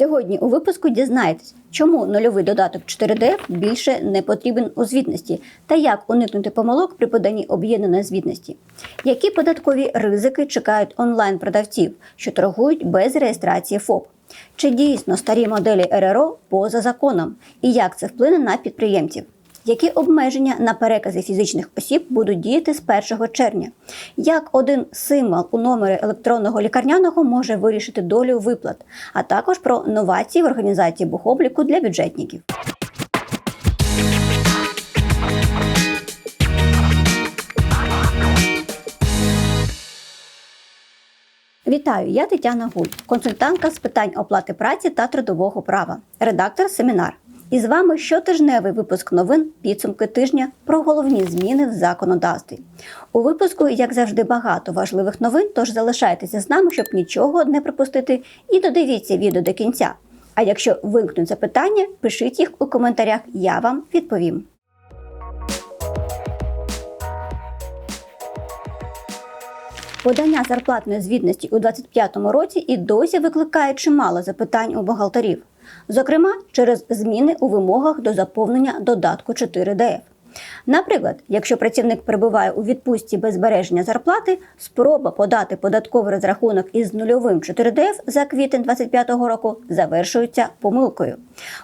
Сьогодні у випуску дізнаєтесь, чому нульовий додаток 4D більше не потрібен у звітності та як уникнути помилок при поданні об'єднаної звітності, які податкові ризики чекають онлайн-продавців, що торгують без реєстрації ФОП. Чи дійсно старі моделі РРО поза законом, і як це вплине на підприємців? Які обмеження на перекази фізичних осіб будуть діяти з 1 червня? Як один символ у номері електронного лікарняного може вирішити долю виплат, а також про новації в організації бухобліку для бюджетників? Вітаю, я Тетяна Гуль, консультантка з питань оплати праці та трудового права, редактор семінар. І з вами щотижневий випуск новин підсумки тижня про головні зміни в законодавстві. У випуску, як завжди, багато важливих новин, тож залишайтеся з нами, щоб нічого не пропустити, і додивіться відео до кінця. А якщо виникнуть запитання, пишіть їх у коментарях, я вам відповім. Подання зарплатної звітності у 2025 році і досі викликає чимало запитань у бухгалтерів, зокрема через зміни у вимогах до заповнення додатку 4ДФ. Наприклад, якщо працівник перебуває у відпустці без збереження зарплати, спроба подати податковий розрахунок із нульовим 4ДФ за квітень 2025 року завершується помилкою.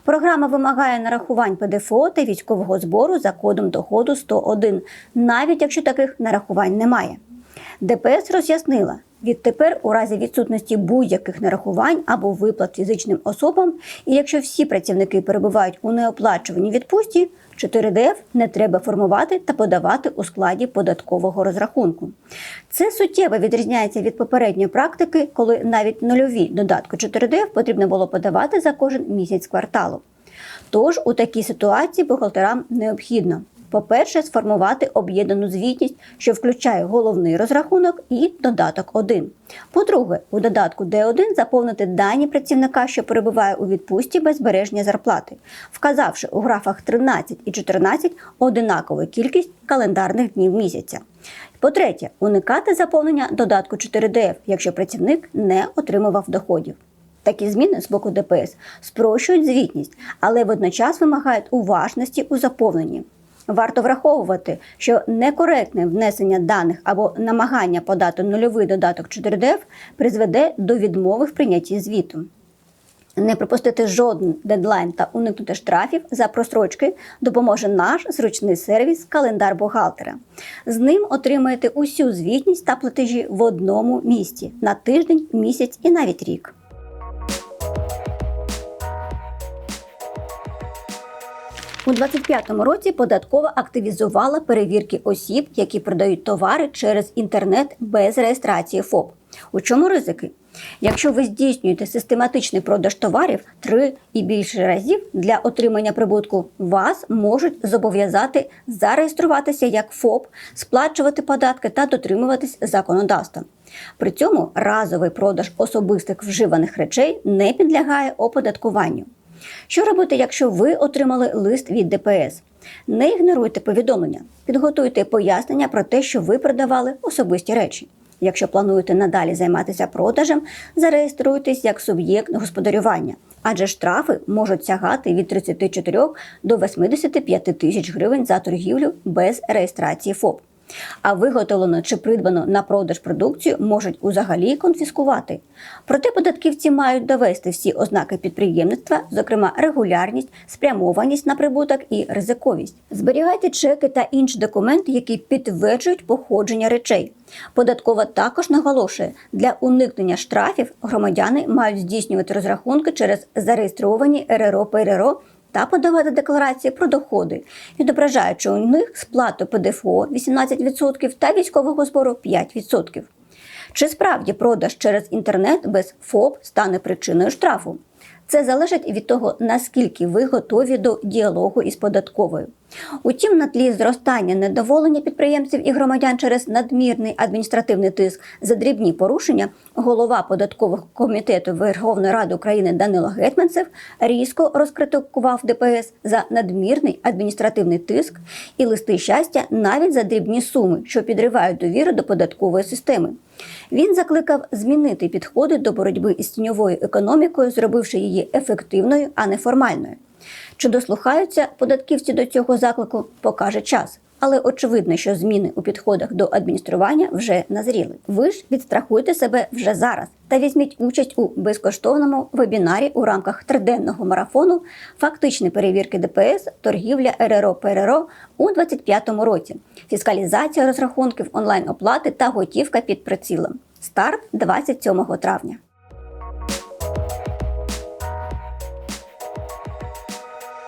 Програма вимагає нарахувань ПДФО та військового збору за кодом доходу 101, навіть якщо таких нарахувань немає. ДПС роз'яснила, відтепер у разі відсутності будь-яких нарахувань або виплат фізичним особам, і якщо всі працівники перебувають у неоплачуваній відпустці, 4ДФ не треба формувати та подавати у складі податкового розрахунку. Це суттєво відрізняється від попередньої практики, коли навіть нульові додатку 4ДФ потрібно було подавати за кожен місяць кварталу. Тож у такій ситуації бухгалтерам необхідно по-перше, сформувати об'єднану звітність, що включає головний розрахунок і додаток 1. По-друге, у додатку Д1 заповнити дані працівника, що перебуває у відпустці без збереження зарплати, вказавши у графах 13 і 14 одинакову кількість календарних днів місяця. По-третє, уникати заповнення додатку 4ДФ, якщо працівник не отримував доходів. Такі зміни з боку ДПС спрощують звітність, але водночас вимагають уважності у заповненні. Варто враховувати, що некоректне внесення даних або намагання подати нульовий додаток 4DF призведе до відмови в прийнятті звіту. Не пропустити жоден дедлайн та уникнути штрафів за просрочки допоможе наш зручний сервіс Календар бухгалтера. З ним отримаєте усю звітність та платежі в одному місці на тиждень, місяць і навіть рік. У 2025 році податкова активізувала перевірки осіб, які продають товари через інтернет без реєстрації ФОП. У чому ризики? Якщо ви здійснюєте систематичний продаж товарів три і більше разів для отримання прибутку, вас можуть зобов'язати зареєструватися як ФОП, сплачувати податки та дотримуватись законодавства. При цьому разовий продаж особистих вживаних речей не підлягає оподаткуванню. Що робити, якщо ви отримали лист від ДПС? Не ігноруйте повідомлення, підготуйте пояснення про те, що ви продавали особисті речі. Якщо плануєте надалі займатися продажем, зареєструйтесь як суб'єкт господарювання, адже штрафи можуть сягати від 34 до 85 тисяч гривень за торгівлю без реєстрації ФОП. А виготовлену чи придбану на продаж продукцію можуть узагалі конфіскувати. Проте податківці мають довести всі ознаки підприємництва, зокрема регулярність, спрямованість на прибуток і ризиковість. Зберігайте чеки та інші документи, які підтверджують походження речей. Податкова також наголошує, для уникнення штрафів громадяни мають здійснювати розрахунки через зареєстровані РРО ПРРО та подавати декларації про доходи, відображаючи у них сплату ПДФО 18% та військового збору 5%. Чи справді продаж через інтернет без ФОП стане причиною штрафу? Це залежить від того, наскільки ви готові до діалогу із податковою. Утім, на тлі зростання недоволення підприємців і громадян через надмірний адміністративний тиск за дрібні порушення, голова податкового комітету Верховної Ради України Данило Гетманцев різко розкритикував ДПС за надмірний адміністративний тиск і листи щастя навіть за дрібні суми, що підривають довіру до податкової системи. Він закликав змінити підходи до боротьби із тіньовою економікою, зробивши її ефективною, а не формальною. Чи дослухаються податківці до цього заклику, покаже час. Але очевидно, що зміни у підходах до адміністрування вже назріли. Ви ж відстрахуйте себе вже зараз та візьміть участь у безкоштовному вебінарі у рамках триденного марафону фактичні перевірки ДПС, торгівля РРО ПРРО у 2025 році, фіскалізація розрахунків онлайн-оплати та готівка під прицілом. Старт 27 травня.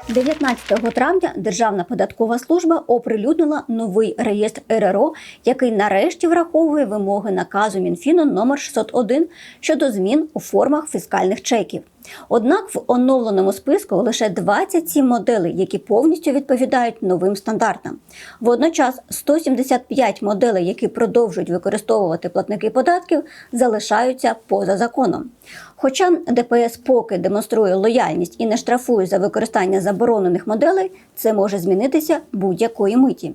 19 травня Державна податкова служба оприлюднила новий реєстр РРО, який нарешті враховує вимоги наказу Мінфіну номер 601 щодо змін у формах фіскальних чеків. Однак в оновленому списку лише 27 моделей, які повністю відповідають новим стандартам. Водночас 175 моделей, які продовжують використовувати платники податків, залишаються поза законом. Хоча ДПС поки демонструє лояльність і не штрафує за використання заборонених моделей, це може змінитися будь-якої миті.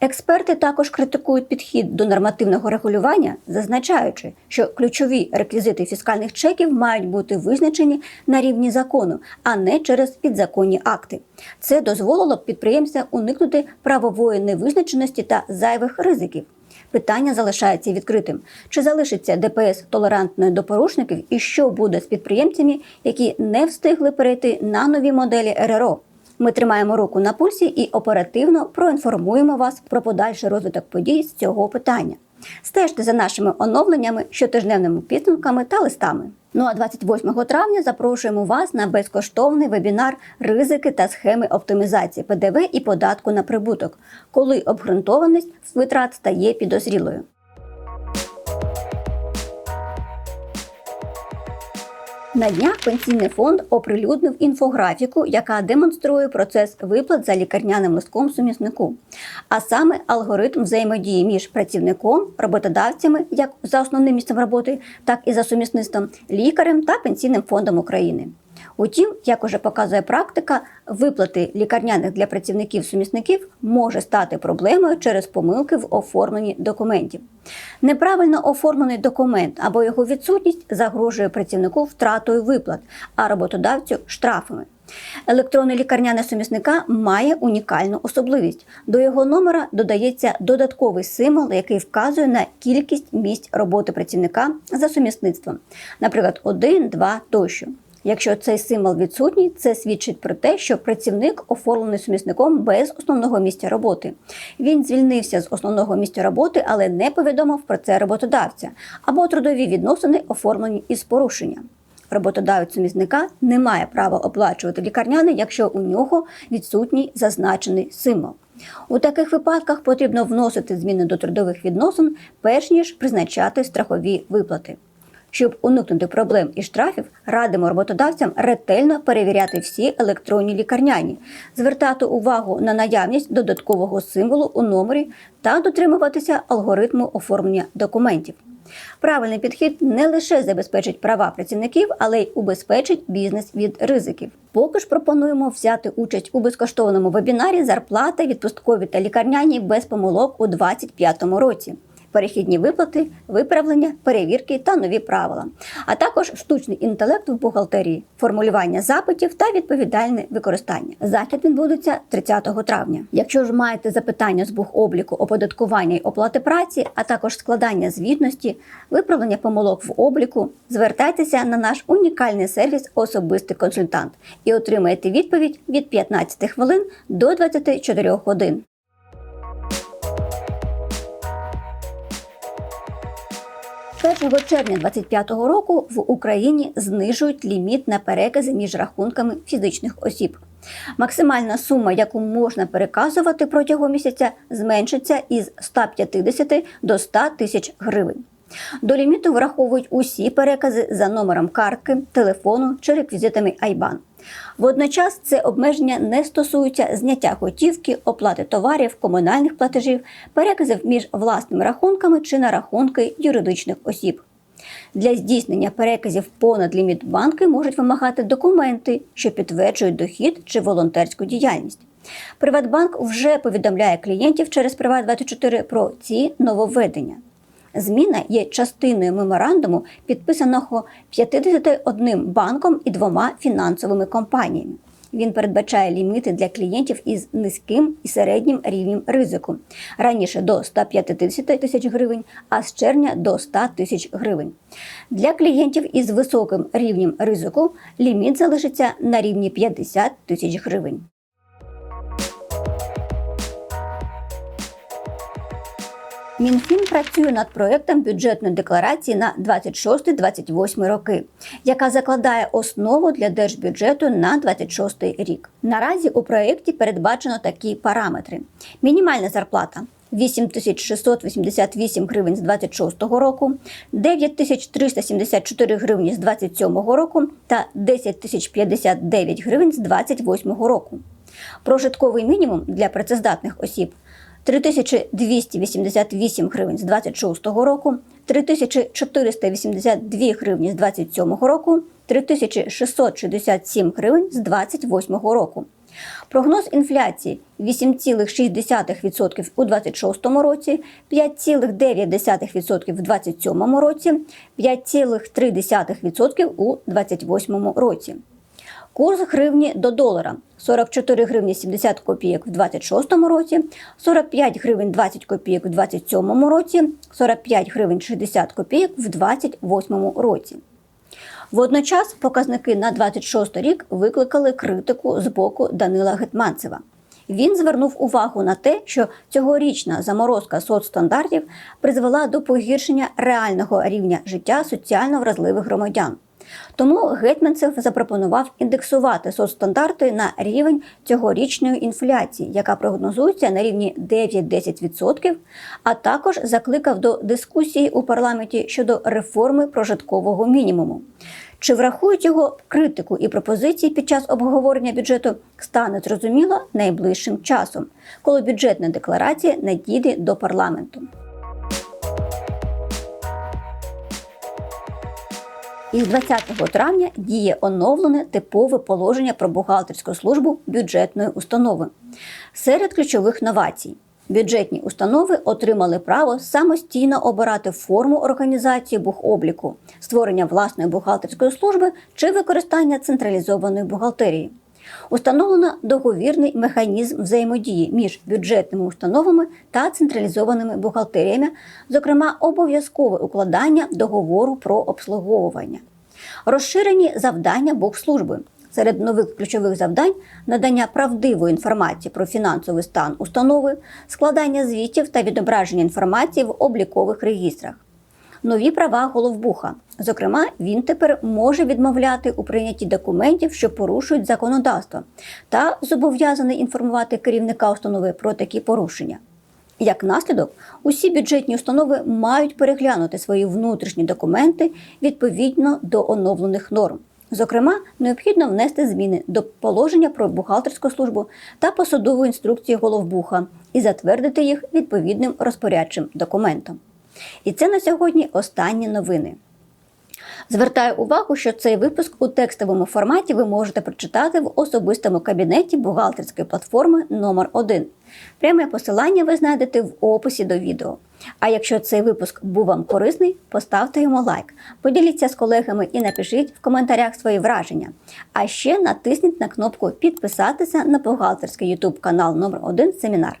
Експерти також критикують підхід до нормативного регулювання, зазначаючи, що ключові реквізити фіскальних чеків мають бути визначені на рівні закону, а не через підзаконні акти. Це дозволило б підприємцям уникнути правової невизначеності та зайвих ризиків. Питання залишається відкритим: чи залишиться ДПС толерантною до порушників, і що буде з підприємцями, які не встигли перейти на нові моделі РРО? Ми тримаємо руку на пульсі і оперативно проінформуємо вас про подальший розвиток подій з цього питання. Стежте за нашими оновленнями, щотижневними підсумками та листами. Ну а 28 травня запрошуємо вас на безкоштовний вебінар Ризики та схеми оптимізації ПДВ і податку на прибуток, коли обґрунтованість витрат стає підозрілою. На днях пенсійний фонд оприлюднив інфографіку, яка демонструє процес виплат за лікарняним листком суміснику, а саме алгоритм взаємодії між працівником, роботодавцями, як за основним місцем роботи, так і за сумісництвом, лікарем та пенсійним фондом України. Утім, як уже показує практика, виплати лікарняних для працівників-сумісників може стати проблемою через помилки в оформленні документів. Неправильно оформлений документ або його відсутність загрожує працівнику втратою виплат, а роботодавцю штрафами. Електронний лікарняний сумісника має унікальну особливість. До його номера додається додатковий символ, який вказує на кількість місць роботи працівника за сумісництвом, наприклад, 1, 2 тощо. Якщо цей символ відсутній, це свідчить про те, що працівник оформлений сумісником без основного місця роботи. Він звільнився з основного місця роботи, але не повідомив про це роботодавця, або трудові відносини оформлені із порушенням. Роботодавець сумісника не має права оплачувати лікарняний, якщо у нього відсутній зазначений символ. У таких випадках потрібно вносити зміни до трудових відносин, перш ніж призначати страхові виплати. Щоб уникнути проблем і штрафів, радимо роботодавцям ретельно перевіряти всі електронні лікарняні, звертати увагу на наявність додаткового символу у номері та дотримуватися алгоритму оформлення документів. Правильний підхід не лише забезпечить права працівників, але й убезпечить бізнес від ризиків. Поки ж пропонуємо взяти участь у безкоштовному вебінарі зарплати, відпусткові та лікарняні без помилок у 2025 році перехідні виплати, виправлення, перевірки та нові правила, а також штучний інтелект в бухгалтерії, формулювання запитів та відповідальне використання. Захід відбудеться 30 травня. Якщо ж маєте запитання з бухобліку, оподаткування й оплати праці, а також складання звітності, виправлення помилок в обліку, звертайтеся на наш унікальний сервіс Особистий консультант і отримаєте відповідь від 15 хвилин до 24 годин. 1 червня 2025 року в Україні знижують ліміт на перекази між рахунками фізичних осіб. Максимальна сума, яку можна переказувати протягом місяця, зменшиться із 150 до 100 тисяч гривень. До ліміту враховують усі перекази за номером картки, телефону чи реквізитами IBAN. Водночас це обмеження не стосується зняття готівки, оплати товарів, комунальних платежів, переказів між власними рахунками чи на рахунки юридичних осіб. Для здійснення переказів понад ліміт банки можуть вимагати документи, що підтверджують дохід чи волонтерську діяльність. Приватбанк вже повідомляє клієнтів через Приват24 про ці нововведення. Зміна є частиною меморандуму, підписаного 51 банком і двома фінансовими компаніями. Він передбачає ліміти для клієнтів із низьким і середнім рівнем ризику раніше до 150 тисяч гривень, а з червня до 100 тисяч гривень. Для клієнтів із високим рівнем ризику ліміт залишиться на рівні 50 тисяч гривень. Мінфін працює над проектом бюджетної декларації на 26-28 роки, яка закладає основу для держбюджету на 26 рік. Наразі у проєкті передбачено такі параметри: мінімальна зарплата. 8688 гривень з 26 року, 9374 гривні з 27 року та 10059 гривень з 28 року. Прожитковий мінімум для працездатних осіб 3288 гривень з 26 року, 3482 гривні з 27 року, 3667 гривень з 28 року. Прогноз інфляції 8,6% у 2026 році, 5,9% в 2027 році, 5,3% у 2028 році. Курс гривні до долара 44 гривні 70 копійок в 26 році, 45 гривень 20 копійок в 27 році, 45 гривень 60 копійок в 28 році. Водночас показники на 26 рік викликали критику з боку Данила Гетманцева. Він звернув увагу на те, що цьогорічна заморозка соцстандартів призвела до погіршення реального рівня життя соціально вразливих громадян. Тому Гетьманцев запропонував індексувати соцстандарти на рівень цьогорічної інфляції, яка прогнозується на рівні 9-10%, а також закликав до дискусії у парламенті щодо реформи прожиткового мінімуму. Чи врахують його критику і пропозиції під час обговорення бюджету, стане зрозуміло найближчим часом, коли бюджетна декларація надійде до парламенту. Із 20 травня діє оновлене типове положення про бухгалтерську службу бюджетної установи. Серед ключових новацій бюджетні установи отримали право самостійно обирати форму організації бухобліку, створення власної бухгалтерської служби чи використання централізованої бухгалтерії. Установлено договірний механізм взаємодії між бюджетними установами та централізованими бухгалтеріями, зокрема обов'язкове укладання договору про обслуговування, розширені завдання бухслужби. Серед нових ключових завдань надання правдивої інформації про фінансовий стан установи, складання звітів та відображення інформації в облікових реєстрах нові права головбуха. Зокрема, він тепер може відмовляти у прийнятті документів, що порушують законодавство, та зобов'язаний інформувати керівника установи про такі порушення. Як наслідок, усі бюджетні установи мають переглянути свої внутрішні документи відповідно до оновлених норм. Зокрема, необхідно внести зміни до положення про бухгалтерську службу та посадову інструкцію головбуха і затвердити їх відповідним розпорядчим документом. І це на сьогодні останні новини. Звертаю увагу, що цей випуск у текстовому форматі ви можете прочитати в особистому кабінеті бухгалтерської платформи номер 1 Пряме посилання ви знайдете в описі до відео. А якщо цей випуск був вам корисний, поставте йому лайк, поділіться з колегами і напишіть в коментарях свої враження. А ще натисніть на кнопку Підписатися на бухгалтерський YouTube канал номер 1 Семінар.